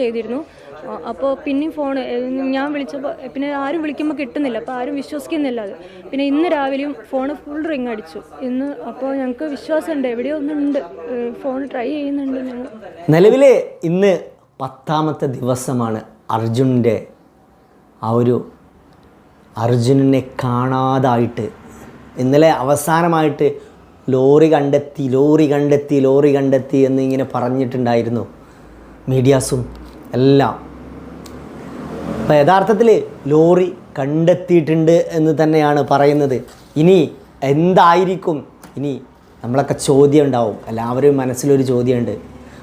ചെയ്തിരുന്നു. അപ്പോൾ പിന്നെയും ഫോൺ ഞാൻ വിളിച്ചപ്പോൾ പിന്നെ ആരും വിളിക്കുമ്പോൾ കിട്ടുന്നില്ല. അപ്പോൾ ആരും വിശ്വസിക്കുന്നില്ല അത്. പിന്നെ ഇന്ന് രാവിലെയും ഫോൺ ഫുൾ റിങ് അടിച്ചു. ഇന്ന് അപ്പോൾ ഞങ്ങൾക്ക് വിശ്വാസമുണ്ട്. എവിടെയോ ഒന്നുണ്ട് ഫോൺ ട്രൈ ചെയ്യുന്നുണ്ട് ഞങ്ങൾ നിലവിലെ ഇന്ന് പത്താമത്തെ ദിവസമാണ് അർജുന്റെ ആ ഒരു അർജുനനെ കാണാതായിട്ട്. ഇന്നലെ അവസാനമായിട്ട് ലോറി കണ്ടെത്തി ലോറി കണ്ടെത്തി ലോറി കണ്ടെത്തി എന്ന് ഇങ്ങനെ പറഞ്ഞിട്ടുണ്ടായിരുന്നു മീഡിയാസും. എല്ലാം. അപ്പോൾ യഥാർത്ഥത്തിൽ ലോറി കണ്ടെത്തിയിട്ടുണ്ട് എന്ന് തന്നെയാണ് പറയുന്നത്. ഇനി എന്തായിരിക്കും? ഇനി നമ്മളൊക്കെ ചോദ്യം ഉണ്ടാവും. എല്ലാവരും മനസ്സിലൊരു ചോദ്യമുണ്ട്.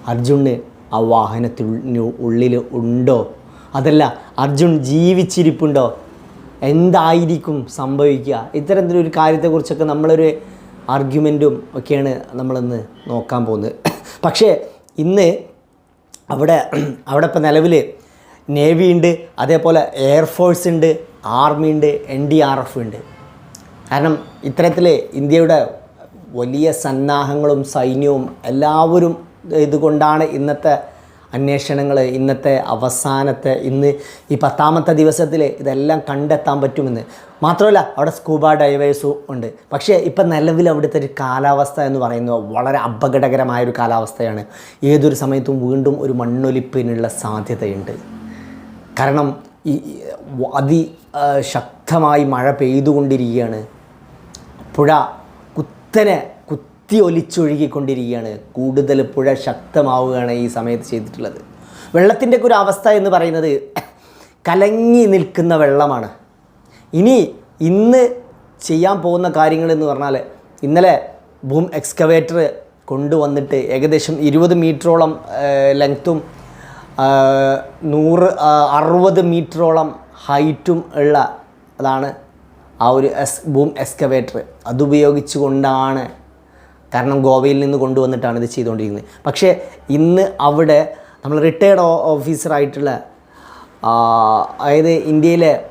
അർജുന് ആ വാഹനത്തിന് ഉള്ളിൽ ഉണ്ടോ? അതല്ല അർജുൻ ജീവിച്ചിരിപ്പുണ്ടോ? എന്തായിരിക്കും സംഭവിക്കുക? ഇത്തരത്തിലൊരു കാര്യത്തെക്കുറിച്ചൊക്കെ നമ്മളൊരു ആർഗ്യുമെന്റും ഒക്കെയാണ് നമ്മളിന്ന് നോക്കാൻ പോകുന്നത്. പക്ഷേ ഇന്ന് അവിടെ അവിടെ ഇപ്പോൾ നിലവിൽ നേവി ഉണ്ട് അതേപോലെ എയർഫോഴ്സ് ഉണ്ട് ആർമി ഉണ്ട് എൻ ഡി ആർ എഫ് ഉണ്ട്. കാരണം ഇത്തരത്തിൽ ഇന്ത്യയുടെ വലിയ സന്നാഹങ്ങളും സൈന്യവും എല്ലാവരും ഇതുകൊണ്ടാണ് ഇന്നത്തെ അന്വേഷണങ്ങൾ ഇന്നത്തെ അവസാനത്തെ ഇന്ന് ഈ പത്താമത്തെ ദിവസത്തിൽ ഇതെല്ലാം കണ്ടെത്താൻ പറ്റുമെന്ന്. മാത്രമല്ല അവിടെ സ്കൂബ ഡൈവേഴ്സും ഉണ്ട്. പക്ഷേ ഇപ്പം നിലവിൽ അവിടുത്തെ ഒരു കാലാവസ്ഥ എന്ന് പറയുന്നത് വളരെ അപകടകരമായൊരു കാലാവസ്ഥയാണ്. ഏതൊരു സമയത്തും വീണ്ടും ഒരു മണ്ണൊലിപ്പിനുള്ള സാധ്യതയുണ്ട്. കാരണം ഈ അതി ശക്തമായി മഴ പെയ്തുകൊണ്ടിരിക്കുകയാണ്. പുഴ കുത്തനെ കുത്തി ഒലിച്ചൊഴുകിക്കൊണ്ടിരിക്കുകയാണ് കൂടുതൽ പുഴ ശക്തമാവുകയാണ് ഈ സമയത്ത് ചെയ്തിട്ടുള്ളത്. വെള്ളത്തിന്റെ ഒരു അവസ്ഥ എന്ന് പറയുന്നത് കലങ്ങി നിൽക്കുന്ന വെള്ളമാണ്. ഇനി ഇന്ന് ചെയ്യാൻ പോകുന്ന കാര്യങ്ങൾ എന്ന് പറഞ്ഞാൽ ഇന്നലെ ബൂം എക്സ്കവേറ്റർ കൊണ്ടുവന്നിട്ട് ഏകദേശം ഇരുപത് മീറ്ററോളം ലെങ്ത്തും നൂറ് അറുപത് മീറ്ററോളം ഹൈറ്റും ഉള്ള അതാണ് ആ ഒരു എസ് ബൂം എക്സ്കവേറ്റർ അതുപയോഗിച്ചുകൊണ്ടാണ് കാരണം ഗോവയിൽ നിന്ന് കൊണ്ടുവന്നിട്ടാണ് ഇത് ചെയ്തുകൊണ്ടിരിക്കുന്നത്. പക്ഷേ ഇന്ന് അവിടെ നമ്മൾ റിട്ടയർഡ് ഓഫീസറായിട്ടുള്ള അതായത് ഇന്ത്യയിലെ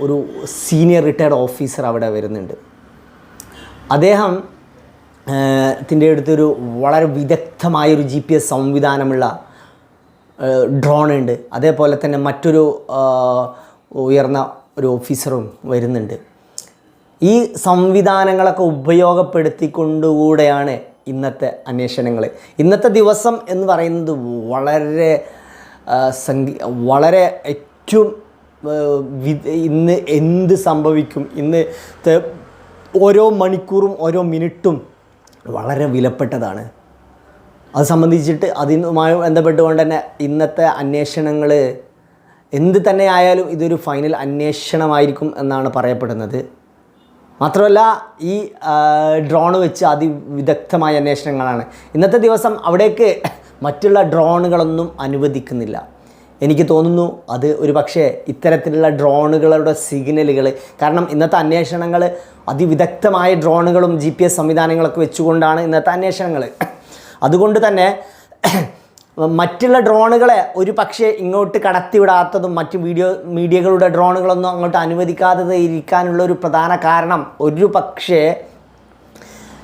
ഒരു സീനിയർ റിട്ടയർഡ് ഓഫീസർ അവിടെ വരുന്നുണ്ട്. അദ്ദേഹം ത്തിന്റെ അടുത്തൊരു വളരെ വിദഗ്ധമായൊരു ജി പി എസ് സംവിധാനമുള്ള ഡ്രോൺ ഉണ്ട്. അതേപോലെ തന്നെ മറ്റൊരു ഉയർന്ന ഒരു ഓഫീസറും വരുന്നുണ്ട്. ഈ സംവിധാനങ്ങളൊക്കെ ഉപയോഗപ്പെടുത്തിക്കൊണ്ടുകൂടെയാണ് ഇന്നത്തെ അന്വേഷണങ്ങൾ ഇന്നത്തെ ദിവസം എന്ന് പറയുന്നത് വളരെ സംഗീ വളരെ ഏറ്റവും ഇന്ന് എന്ത് സംഭവിക്കും ഇന്ന് ഓരോ മണിക്കൂറും ഓരോ മിനിറ്റും വളരെ വിലപ്പെട്ടതാണ്. അത് സംബന്ധിച്ചിട്ട് അതുമായി ബന്ധപ്പെട്ടുകൊണ്ട് തന്നെ ഇന്നത്തെ അന്വേഷണങ്ങൾ എന്ത് തന്നെ ആയാലും ഇതൊരു ഫൈനൽ അന്വേഷണമായിരിക്കും എന്നാണ് പറയപ്പെടുന്നത്. മാത്രമല്ല ഈ ഡ്രോൺ വെച്ച് അതിവിദഗ്ധമായ അന്വേഷണങ്ങളാണ്. ഇന്നത്തെ ദിവസം അവിടേക്ക് മറ്റുള്ള ഡ്രോണുകളൊന്നും അനുവദിക്കുന്നില്ല. എനിക്ക് തോന്നുന്നു അത് ഒരു പക്ഷേ ഇത്തരത്തിലുള്ള ഡ്രോണുകളുടെ സിഗ്നലുകൾ കാരണം ഇന്നത്തെ അന്വേഷണങ്ങൾ അതിവിദഗ്ധമായ ഡ്രോണുകളും ജി പി എസ് സംവിധാനങ്ങളൊക്കെ വെച്ചുകൊണ്ടാണ് ഇന്നത്തെ അന്വേഷണങ്ങൾ. അതുകൊണ്ട് തന്നെ മറ്റുള്ള ഡ്രോണുകളെ ഒരു പക്ഷേ ഇങ്ങോട്ട് കടത്തിവിടാത്തതും മറ്റ് വീഡിയോ മീഡിയകളുടെ ഡ്രോണുകളൊന്നും അങ്ങോട്ട് അനുവദിക്കാതെ ഇരിക്കാനുള്ള ഒരു പ്രധാന കാരണം ഒരു പക്ഷേ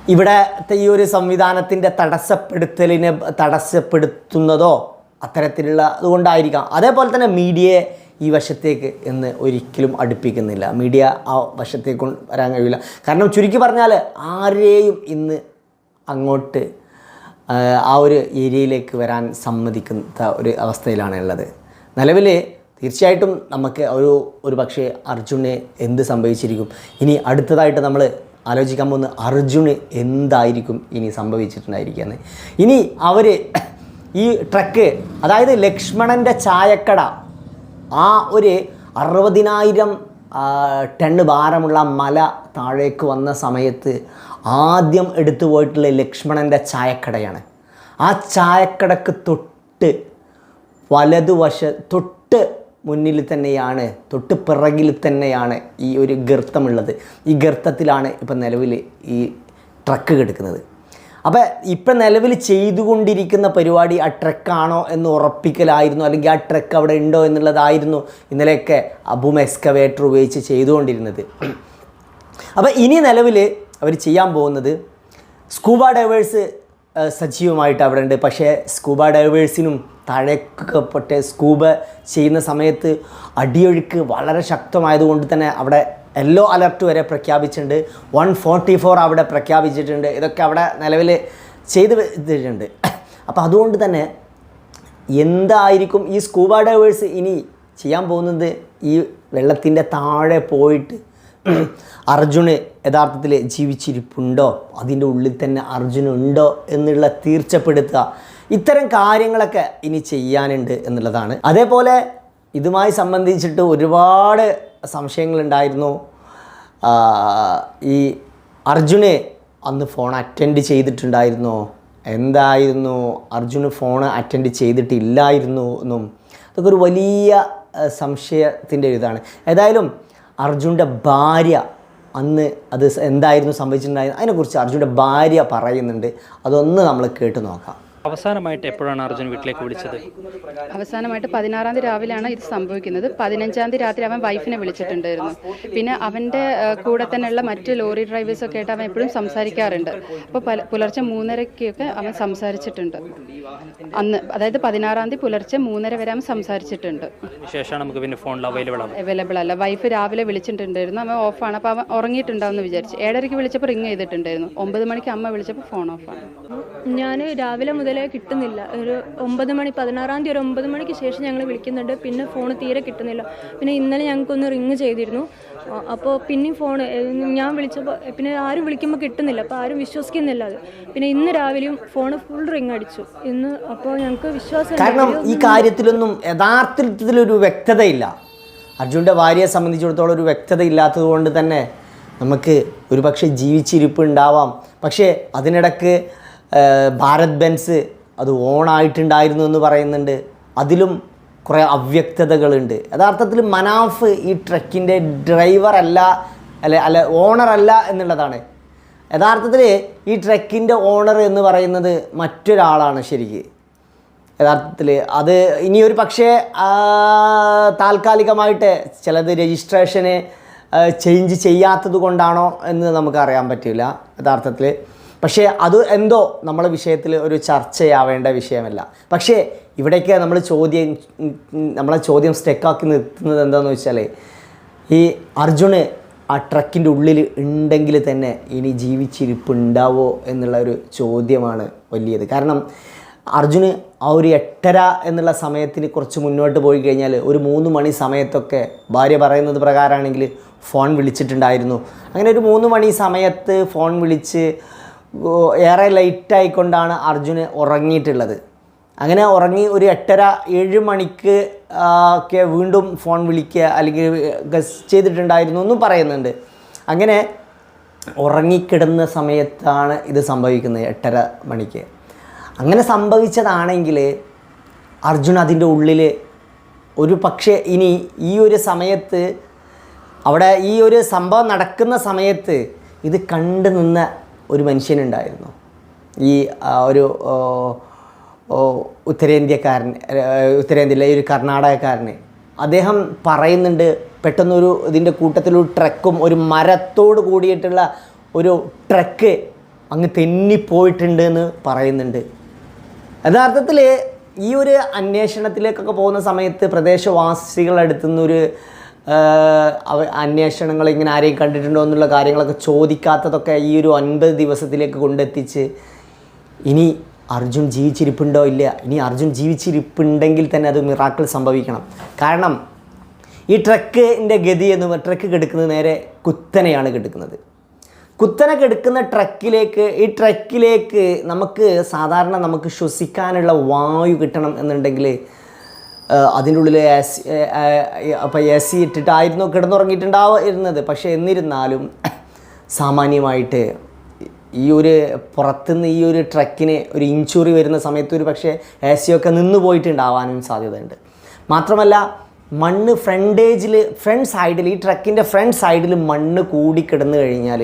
ഇവിടത്തെ ഈ ഒരു സംവിധാനത്തിന്റെ തടസ്സപ്പെടുത്തലിനെ തടസ്സപ്പെടുത്തുന്നതോ അത്തരത്തിലുള്ള അതുകൊണ്ടായിരിക്കാം. അതേപോലെ തന്നെ മീഡിയയെ ഈ വശത്തേക്ക് എന്ന് ഒരിക്കലും അടുപ്പിക്കുന്നില്ല. മീഡിയ ആ വശത്തേക്ക് വരാൻ കഴിയില്ല. കാരണം ചുരുക്കി പറഞ്ഞാൽ ആരെയും ഇന്ന് അങ്ങോട്ട് ആ, ഒരു ഏരിയയിലേക്ക് വരാൻ സമ്മതിക്കുന്ന ഒരു അവസ്ഥയിലാണ് ഉള്ളത്. നിലവിൽ തീർച്ചയായിട്ടും നമുക്ക് ഒരു ഒരു പക്ഷേ അർജുനെ എന്ത് സംഭവിച്ചിരിക്കും? ഇനി അടുത്തതായിട്ട് നമ്മൾ ആലോചിക്കാൻ പോകുന്ന അർജുന് എന്തായിരിക്കും ഇനി സംഭവിച്ചിട്ടുണ്ടായിരിക്കുകയെന്ന് ഇനി അവർ ഈ ട്രക്ക് അതായത് ലക്ഷ്മണന്റെ ചായക്കട ആ ഒരു അറുപതിനായിരം ടണ്ണ് ഭാരമുള്ള മല താഴേക്ക് വന്ന സമയത്ത് ആദ്യം എടുത്തു പോയിട്ടുള്ള ലക്ഷ്മണന്റെ ചായക്കടയാണ്. ആ ചായക്കടക്ക് തൊട്ട് വലതുവശ തൊട്ട് മുന്നിൽ തന്നെയാണ് തൊട്ട് പിറകിൽ തന്നെയാണ് ഈ ഒരു ഗർത്തമുള്ളത്. ഈ ഗർത്തത്തിലാണ് ഇപ്പം നിലവിൽ ഈ ട്രക്ക് കിടക്കുന്നത്. അപ്പോൾ ഇപ്പം നിലവിൽ ചെയ്തുകൊണ്ടിരിക്കുന്ന പരിപാടി ആ ട്രക്കാണോ എന്ന് ഉറപ്പിക്കലായിരുന്നു അല്ലെങ്കിൽ ആ ട്രക്ക് അവിടെ ഉണ്ടോ എന്നുള്ളതായിരുന്നു ഇന്നലെയൊക്കെ അബൂം എക്സ്കവേറ്റർ ഉപയോഗിച്ച് ചെയ്തുകൊണ്ടിരുന്നത്. അപ്പോൾ ഇനി നിലവിൽ അവർ ചെയ്യാൻ പോകുന്നത്. സ്കൂബ ഡൈവേഴ്സ് സജീവമായിട്ട് അവിടെ ഉണ്ട് പക്ഷേ സ്കൂബ ഡൈവേഴ്സിനും താഴേക്ക് പൊട്ടെ സ്കൂബ ചെയ്യുന്ന സമയത്ത് അടിയൊഴുക്ക് വളരെ ശക്തമായതുകൊണ്ട് തന്നെ അവിടെ യെല്ലോ അലർട്ട് വരെ പ്രഖ്യാപിച്ചിട്ടുണ്ട്. വൺ ഫോർട്ടി ഫോർ അവിടെ പ്രഖ്യാപിച്ചിട്ടുണ്ട്. ഇതൊക്കെ അവിടെ നിലവിൽ ചെയ്ത് വെച്ചിട്ടുണ്ട്. അപ്പോൾ അതുകൊണ്ട് തന്നെ എന്തായിരിക്കും ഈ സ്കൂബ ഡൈവേഴ്സ് ഇനി ചെയ്യാൻ പോകുന്നത്? ഈ വെള്ളത്തിന്റെ താഴെ പോയിട്ട് അർജുന് യഥാർത്ഥത്തിൽ ജീവിച്ചിരിപ്പുണ്ടോ? അതിന്റെ ഉള്ളിൽ തന്നെ അർജുനുണ്ടോ എന്നുള്ള തീർച്ചപ്പെടുത്തുക. ഇത്തരം കാര്യങ്ങളൊക്കെ ഇനി ചെയ്യാനുണ്ട് എന്നുള്ളതാണ്. അതേപോലെ ഇതുമായി സംബന്ധിച്ചിട്ട് ഒരുപാട് സംശയങ്ങളുണ്ടായിരുന്നു. ഈ അർജുന് അന്ന് ഫോൺ അറ്റൻഡ് ചെയ്തിട്ടുണ്ടായിരുന്നോ. എന്തായിരുന്നു? അർജുന് ഫോൺ അറ്റൻഡ് ചെയ്തിട്ടില്ലായിരുന്നു എന്നും. അതൊക്കെ ഒരു വലിയ സംശയത്തിന്റെ ഒരു ഇതാണ് ഏതായാലും അർജുന്റെ ഭാര്യ അന്ന് അത് എന്തായിരുന്നു സംഭവിച്ചിട്ടുണ്ടായിരുന്നത്? അതിനെക്കുറിച്ച് അർജുന്റെ ഭാര്യ പറയുന്നുണ്ട്. അതൊന്ന് നമ്മൾ കേട്ട് നോക്കാം. അവസാനമായിട്ട് എപ്പോഴാണ് അർജുൻ വീട്ടിലേക്ക് വിളിച്ചത്? അവസാനമായിട്ട് പതിനാറാം തീയതി രാവിലെയാണ് ഇത് സംഭവിക്കുന്നത്. പതിനഞ്ചാം തീയതി രാത്രി അവൻ വൈഫിനെ വിളിച്ചിട്ടുണ്ടായിരുന്നു. പിന്നെ അവന്റെ കൂടെ തന്നെയുള്ള മറ്റ് ലോറി ഡ്രൈവേഴ്സൊക്കെ ആയിട്ട് അവൻ എപ്പോഴും സംസാരിക്കാറുണ്ട്. അപ്പോൾ പല പുലർച്ചെ മൂന്നരയ്ക്കൊക്കെ അവൻ സംസാരിച്ചിട്ടുണ്ട്. അന്ന് അതായത് പതിനാറാം തീയതി പുലർച്ചെ മൂന്നര വരെ അവൻ സംസാരിച്ചിട്ടുണ്ട്. ശേഷമാണ് നമുക്ക് പിന്നെ ഫോണിൽ അവൈലബിൾ ആണ് അവൈലബിൾ അല്ല. വൈഫ് രാവിലെ വിളിച്ചിട്ടുണ്ടായിരുന്നു. അവൻ ഓഫാണ് അപ്പോൾ അവൻ ഉറങ്ങിയിട്ടുണ്ടാവുമെന്ന് വിചാരിച്ചു. ഏഴരയ്ക്ക് വിളിച്ചപ്പോൾ റിങ് ചെയ്തിട്ടുണ്ടായിരുന്നു. ഒമ്പത് മണിക്ക് അമ്മ വിളിച്ചപ്പോൾ ഫോൺ ഓഫാണ് ഞാൻ രാവിലെ മുതലേ കിട്ടുന്നില്ല. ഒരു ഒമ്പത് മണി പതിനാറാം തീയതി ഒരു ഒമ്പത് മണിക്ക് ശേഷം ഞങ്ങൾ വിളിക്കുന്നുണ്ട്. പിന്നെ ഫോൺ തീരെ കിട്ടുന്നില്ല. പിന്നെ ഇന്നലെ ഞങ്ങൾക്കൊന്ന് റിങ് ചെയ്തിരുന്നു. അപ്പോൾ പിന്നെയും ഫോൺ ഞാൻ വിളിച്ചപ്പോൾ പിന്നെ ആരും വിളിക്കുമ്പോൾ കിട്ടുന്നില്ല. അപ്പോൾ ആരും വിശ്വസിക്കുന്നില്ല അത്. പിന്നെ ഇന്ന് രാവിലെയും ഫോൺ ഫുൾ റിങ് അടിച്ചു. ഇന്ന് അപ്പോൾ ഞങ്ങൾക്ക് വിശ്വാസം കാരണം ഈ കാര്യത്തിലൊന്നും യഥാർത്ഥത്തിലൊരു വ്യക്തതയില്ല. അർജുന്റെ ഭാര്യയെ സംബന്ധിച്ചിടത്തോളം ഒരു വ്യക്തത ഇല്ലാത്തത് കൊണ്ട് തന്നെ നമുക്ക് ഒരു പക്ഷേ ജീവിച്ചിരിപ്പ് ഉണ്ടാവാം. പക്ഷേ അതിനിടക്ക് ഭാരത് ബെൻസ് അത് ഓണായിട്ടുണ്ടായിരുന്നു എന്ന് പറയുന്നുണ്ട്. അതിലും കുറേ അവ്യക്തതകളുണ്ട്. യഥാർത്ഥത്തിൽ മനാഫ് ഈ ട്രക്കിന്റെ ഡ്രൈവർ അല്ല അല്ലെ അല്ല ഓണർ അല്ല എന്നുള്ളതാണ്. യഥാർത്ഥത്തിൽ ഈ ട്രക്കിന്റെ ഓണർ എന്ന് പറയുന്നത് മറ്റൊരാളാണ് ശരിക്ക്. യഥാർത്ഥത്തിൽ അത് ഇനി ഒരു പക്ഷേ താൽക്കാലികമായിട്ട് ചിലത് രജിസ്ട്രേഷന് ചേഞ്ച് ചെയ്യാത്തത് കൊണ്ടാണോ എന്ന് നമുക്ക് അറിയാൻ പറ്റില്ല. യഥാർത്ഥത്തിൽ പക്ഷേ അത് എന്തോ നമ്മളെ വിഷയത്തിൽ ഒരു ചർച്ചയാവേണ്ട വിഷയമല്ല. പക്ഷേ ഇവിടേക്ക് നമ്മൾ ചോദ്യം നമ്മളെ ചോദ്യം സ്റ്റെക്കാക്കി നിർത്തുന്നത് എന്താണെന്ന് വെച്ചാൽ ഈ അർജുന് ആ ട്രക്കിന്റെ ഉള്ളിൽ ഉണ്ടെങ്കിൽ തന്നെ ഇനി ജീവിച്ചിരിപ്പുണ്ടാവോ എന്നുള്ള ഒരു ചോദ്യമാണ് വലിയത്. കാരണം അർജുന് ആ ഒരു എട്ടര എന്നുള്ള സമയത്തിന് കുറച്ച് മുന്നോട്ട് പോയി കഴിഞ്ഞാൽ ഒരു മൂന്ന് മണി സമയത്തൊക്കെ ഭാര്യ പറയുന്നത് പ്രകാരമാണെങ്കിൽ ഫോൺ വിളിച്ചിട്ടുണ്ടായിരുന്നു. അങ്ങനെ ഒരു മൂന്ന് മണി സമയത്ത് ഫോൺ വിളിച്ച് ഏറെ ലൈറ്റായിക്കൊണ്ടാണ് അർജുന് ഉറങ്ങിയിട്ടുള്ളത്. അങ്ങനെ ഉറങ്ങി ഒരു എട്ടര ഏഴ് മണിക്ക് ഒക്കെ വീണ്ടും ഫോൺ വിളിക്കുക അല്ലെങ്കിൽ ഗസ് ചെയ്തിട്ടുണ്ടായിരുന്നു എന്നും പറയുന്നുണ്ട്. അങ്ങനെ ഉറങ്ങിക്കിടന്ന സമയത്താണ് ഇത് സംഭവിക്കുന്നത് എട്ടര മണിക്ക്. അങ്ങനെ സംഭവിച്ചതാണെങ്കിൽ അർജുൻ അതിന്റെ ഉള്ളിൽ ഒരു പക്ഷേ ഇനി ഈ ഒരു സമയത്ത് അവിടെ ഈ ഒരു സംഭവം നടക്കുന്ന സമയത്ത് ഇത് കണ്ടു നിന്ന ഒരു മനുഷ്യനുണ്ടായിരുന്നു. ഈ ഒരു ഉത്തരേന്ത്യക്കാരൻ ഉത്തരേന്ത്യയിലെ ഒരു കർണാടകക്കാരന് അദ്ദേഹം പറയുന്നുണ്ട് പെട്ടെന്നൊരു ഇതിന്റെ കൂട്ടത്തിലൊരു ട്രക്കും ഒരു മരത്തോട് കൂടിയിട്ടുള്ള ഒരു ട്രക്ക് അങ്ങ് തെന്നിപ്പോയിട്ടുണ്ട് എന്ന് പറയുന്നുണ്ട്. യഥാർത്ഥത്തിൽ ഈ ഒരു അന്വേഷണത്തിലേക്കൊക്കെ പോകുന്ന സമയത്ത് പ്രദേശവാസികളടുത്തുനിന്നൊരു അന്വേഷണങ്ങൾ ഇങ്ങനെ ആരെയും കണ്ടിട്ടുണ്ടോ എന്നുള്ള കാര്യങ്ങളൊക്കെ ചോദിക്കാത്തതൊക്കെ ഈ ഒരു ഒൻപത് ദിവസത്തിലേക്ക് കൊണ്ടെത്തിച്ച് ഇനി അർജുൻ ജീവിച്ചിരിപ്പുണ്ടോ ഇല്ല? ഇനി അർജുൻ ജീവിച്ചിരിപ്പുണ്ടെങ്കിൽ തന്നെ അത് മിറാക്കിൾ സംഭവിക്കണം. കാരണം ഈ ട്രക്കിന്റെ ഗതി എന്ന് ട്രക്ക് കെടുക്കുന്നത് നേരെ കുത്തനെയാണ് കെടുക്കുന്നത്. കുത്തനെ കെടുക്കുന്ന ട്രക്കിലേക്ക് ഈ ട്രക്കിലേക്ക് നമുക്ക് സാധാരണ നമുക്ക് ശ്വസിക്കാനുള്ള വായു കിട്ടണം എന്നുണ്ടെങ്കിൽ അതിന്റെ ഉള്ളിൽ എ സി അപ്പോൾ എ സി ഇട്ടിട്ടായിരുന്നു കിടന്നുറങ്ങിയിട്ടുണ്ടാവുന്നത് പക്ഷേ എന്നിരുന്നാലും സാമാന്യമായിട്ട് ഈ ഒരു പുറത്തുനിന്ന് ഈ ഒരു ട്രക്കിന് ഒരു ഇഞ്ചുറി വരുന്ന സമയത്ത് ഒരു പക്ഷേ എ സി ഒക്കെ നിന്ന് പോയിട്ടുണ്ടാവാനും സാധ്യതയുണ്ട്. മാത്രമല്ല മണ്ണ് ഫ്രണ്ടേജിൽ ഫ്രണ്ട് സൈഡിൽ ഈ ട്രക്കിന്റെ ഫ്രണ്ട് സൈഡിൽ മണ്ണ് കൂടി കിടന്നു കഴിഞ്ഞാൽ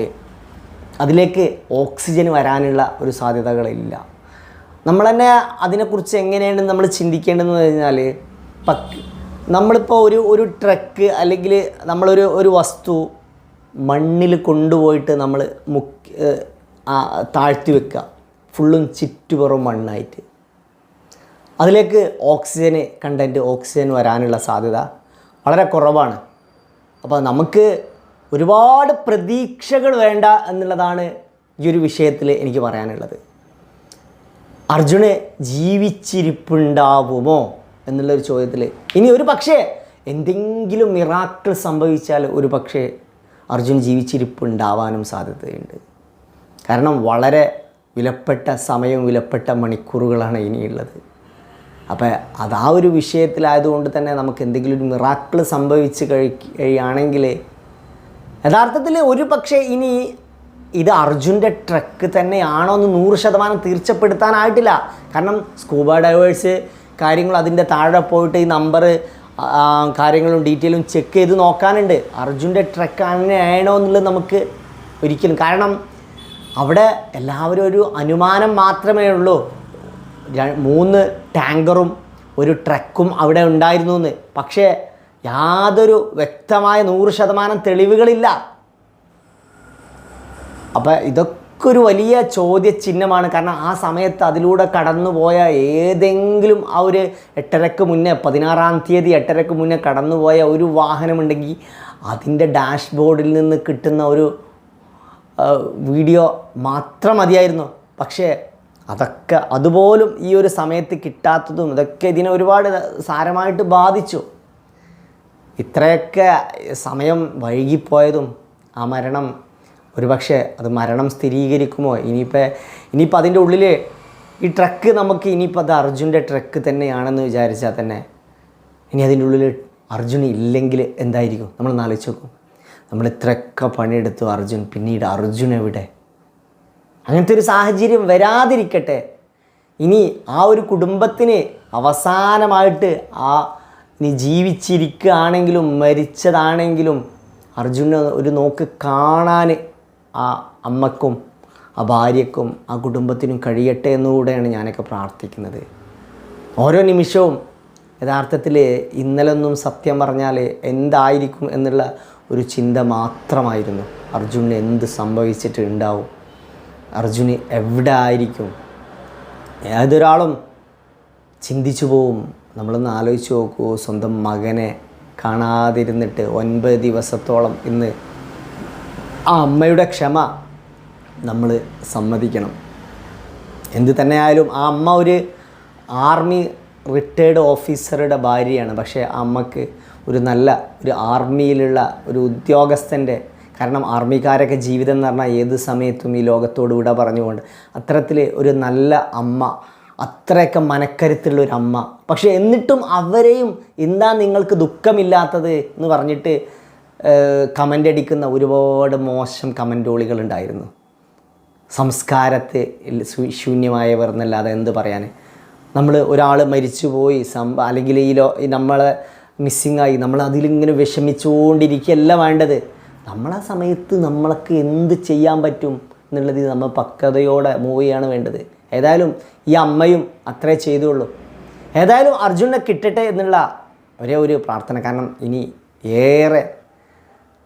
അതിലേക്ക് ഓക്സിജൻ വരാനുള്ള ഒരു സാധ്യതകളില്ല. നമ്മൾ തന്നെ അതിനെക്കുറിച്ച് എങ്ങനെയാണ് നമ്മൾ ചിന്തിക്കേണ്ടതെന്ന് കഴിഞ്ഞാൽ പക്ക്. നമ്മളിപ്പോൾ ഒരു ഒരു ട്രക്ക് അല്ലെങ്കിൽ നമ്മളൊരു ഒരു വസ്തു മണ്ണിൽ കൊണ്ടുപോയിട്ട് നമ്മൾ മുക്കി താഴ്ത്തി വെക്കുക. ഫുള്ളും ചുറ്റുപുറം മണ്ണായിട്ട്. അതിലേക്ക് ഓക്സിജന് കണ്ടന്റ് ഓക്സിജൻ വരാനുള്ള സാധ്യത വളരെ കുറവാണ്. അപ്പോൾ നമുക്ക് ഒരുപാട് പ്രതീക്ഷകൾ വേണ്ട എന്നുള്ളതാണ് ഈ ഒരു വിഷയത്തിൽ എനിക്ക് പറയാനുള്ളത്. അർജുന് ജീവിച്ചിരിപ്പുണ്ടാവുമോ? എന്നുള്ളൊരു ചോദ്യത്തിൽ ഇനി ഒരു പക്ഷേ എന്തെങ്കിലും മിറാക്കിൾ സംഭവിച്ചാൽ ഒരു പക്ഷേ അർജുൻ ജീവിച്ചിരിപ്പുണ്ടാവാനും സാധ്യതയുണ്ട്. കാരണം വളരെ വിലപ്പെട്ട സമയവും വിലപ്പെട്ട മണിക്കൂറുകളാണ് ഇനിയുള്ളത്. അപ്പോൾ അത് ആ ഒരു വിഷയത്തിലായതുകൊണ്ട് തന്നെ നമുക്ക് എന്തെങ്കിലും ഒരു മിറാക്കിൾ സംഭവിച്ച് കഴിക്കുകയാണെങ്കിൽ യഥാർത്ഥത്തിൽ ഒരു പക്ഷേ ഇനി ഇത് അർജുന്റെ ട്രക്ക് തന്നെയാണോ എന്ന് നൂറ് ശതമാനം തീർച്ചപ്പെടുത്താനായിട്ടില്ല. കാരണം സ്കൂബ ഡൈവേഴ്സ് കാര്യങ്ങൾ അതിന്റെ താഴെ പോയിട്ട് ഈ നമ്പർ കാര്യങ്ങളും ഡീറ്റെയിലും ചെക്ക് ചെയ്ത് നോക്കാനുണ്ട്. അർജുന്റെ ട്രക്ക് അങ്ങനെയാണോ എന്നുള്ളത് നമുക്ക് ഒരിക്കലും കാരണം അവിടെ എല്ലാവരും ഒരു അനുമാനം മാത്രമേ ഉള്ളൂ. മൂന്ന് ടാങ്കറും ഒരു ട്രക്കും അവിടെ ഉണ്ടായിരുന്നു എന്ന്. പക്ഷേ യാതൊരു വ്യക്തമായ നൂറ് ശതമാനം തെളിവുകളില്ല. അപ്പം ഇതൊക്കെ ഒരു വലിയ ചോദ്യചിഹ്നമാണ്. കാരണം ആ സമയത്ത് അതിലൂടെ കടന്നുപോയ ഏതെങ്കിലും ആ ഒരു എട്ടരക്ക് മുന്നേ പതിനാറാം തീയതി എട്ടരക്ക് മുന്നേ കടന്നുപോയ ഒരു വാഹനമുണ്ടെങ്കിൽ അതിന്റെ ഡാഷ്ബോർഡിൽ നിന്ന് കിട്ടുന്ന ഒരു വീഡിയോ മാത്രം മതിയായിരുന്നു. പക്ഷേ അതൊക്കെ അതുപോലും ഈ ഒരു സമയത്ത് കിട്ടാത്തതും ഇതൊക്കെ ഇതിനെ ഒരുപാട് സാരമായിട്ട് ബാധിച്ചു. ഇത്രയൊക്കെ സമയം വൈകിപ്പോയതും ആ മരണം ഒരുപക്ഷെ അത് മരണം സ്ഥിരീകരിക്കുമോ? ഇനിയിപ്പോൾ ഇനിയിപ്പോൾ അതിന്റെ ഉള്ളിൽ ഈ ട്രക്ക് നമുക്ക് ഇനിയിപ്പോൾ അത് അർജുന്റെ ട്രക്ക് തന്നെയാണെന്ന് വിചാരിച്ചാൽ തന്നെ ഇനി അതിന്റെ ഉള്ളിൽ അർജുൻ ഇല്ലെങ്കിൽ എന്തായിരിക്കും? നമ്മൾ ആലോചിച്ച് നോക്കും. നമ്മൾ ഇത്രയൊക്കെ പണിയെടുത്തു അർജുൻ പിന്നീട് അർജുൻ എവിടെ? അങ്ങനത്തെ ഒരു സാഹചര്യം വരാതിരിക്കട്ടെ. ഇനി ആ ഒരു കുടുംബത്തിന് അവസാനമായിട്ട് ആ ഇനി ജീവിച്ചിരിക്കുകയാണെങ്കിലും മരിച്ചതാണെങ്കിലും അർജുനെ ഒരു നോക്ക് കാണാൻ ആ അമ്മക്കും ആ ഭാര്യക്കും ആ കുടുംബത്തിനും കഴിയട്ടെ എന്നുകൂടെയാണ് ഞാനൊക്കെ പ്രാർത്ഥിക്കുന്നത്. ഓരോ നിമിഷവും യഥാർത്ഥത്തിൽ ഇന്നലൊന്നും സത്യം പറഞ്ഞാൽ എന്തായിരിക്കും എന്നുള്ള ഒരു ചിന്ത മാത്രമായിരുന്നു. അർജുന് എന്ത് സംഭവിച്ചിട്ടുണ്ടാവും? അർജുന് എവിടെ ആയിരിക്കും ഏതൊരാളും ചിന്തിച്ചു പോവും. നമ്മളൊന്ന് ആലോചിച്ച് നോക്കൂ സ്വന്തം മകനെ കാണാതിരുന്നിട്ട് ഒൻപത് ദിവസത്തോളം ഇന്ന് ആ അമ്മയുടെ ക്ഷമ നമ്മൾ സമ്മതിക്കണം. എന്ത് തന്നെയായാലും ആ അമ്മ ഒരു ആർമി റിട്ടയേർഡ് ഓഫീസറുടെ ഭാര്യയാണ്. പക്ഷേ ആ അമ്മയ്ക്ക് ഒരു നല്ല ഒരു ആർമിയിലുള്ള ഒരു ഉദ്യോഗസ്ഥന്റെ കാരണം ആർമിക്കാരൊക്കെ ജീവിതം എന്ന് പറഞ്ഞാൽ ഏത് സമയത്തും ഈ ലോകത്തോട് വിട പറഞ്ഞുകൊണ്ട് അത്തരത്തിൽ ഒരു നല്ല അമ്മ അത്രയൊക്കെ മനക്കരുത്തുള്ള ഒരു അമ്മ. പക്ഷേ എന്നിട്ടും അവരെയും എന്താ നിങ്ങൾക്ക് ദുഃഖമില്ലാത്തത്? എന്ന് പറഞ്ഞിട്ട് കമന്റ് അടിക്കുന്ന ഒരുപാട് മോശം കമന്റോളികളുണ്ടായിരുന്നു സംസ്കാരത്തെ ശൂന്യമായവർ എന്നല്ലാതെ എന്ത് പറയാൻ നമ്മൾ ഒരാൾ മരിച്ചുപോയി സം അല്ലെങ്കിൽ ഈ ലോ നമ്മൾ നമ്മളെ മിസ്സിങ് ആയി നമ്മൾ അതിലിങ്ങനെ വിഷമിച്ചുകൊണ്ടിരിക്കുകയല്ല വേണ്ടത്. നമ്മളാ സമയത്ത് നമ്മൾക്ക് എന്ത് ചെയ്യാൻ പറ്റും എന്നുള്ളത് നമ്മൾ പക്വതയോടെ മൂവ് ചെയ്യാണ് വേണ്ടത്. ഏതായാലും ഈ അമ്മയും അത്രേ ചെയ്തുള്ളൂ. ഏതായാലും അർജുനെ കിട്ടട്ടെ എന്നുള്ള ഒരേ ഒരു പ്രാർത്ഥന. കാരണം ഇനി ഏറെ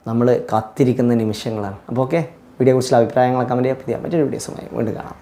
നമ്മൾ കാത്തിരിക്കുന്ന നിമിഷങ്ങളാണ്. അപ്പോൾ ഓക്കെ വീഡിയോയെക്കുറിച്ചുള്ള അഭിപ്രായങ്ങളൊക്കെ കമന്റ് ചെയ്യാം. മറ്റൊരു വീഡിയോസുമായി വീണ്ടും കാണാം.